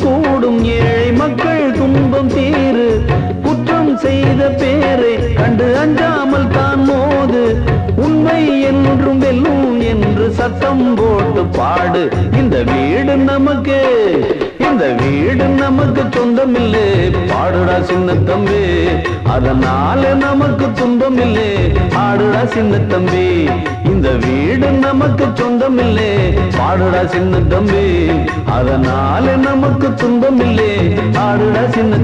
கூடும் ஏழை மக்கள் துன்பம் தீரு. குற்றம் செய்த பேரை கண்டு அஞ்சாமல் தான் மோது. உண்மை என்றும் வெல்லும் என்று சத்தம் போட்டு பாடு. இந்த வீடு நமக்கு இந்த வீடு நமக்கு சொந்தம் இல்லை பாடுடா சின்ன தம்பி அதனால நமக்கு துன்பம் இல்லை ஆடுடா சின்ன தம்பி இந்த வீடு நமக்கு சொந்தம் இல்லை பாடுடா சின்ன தம்பி. அதனால நமக்கு துன்பம் இல்லே ஆடுடா சின்ன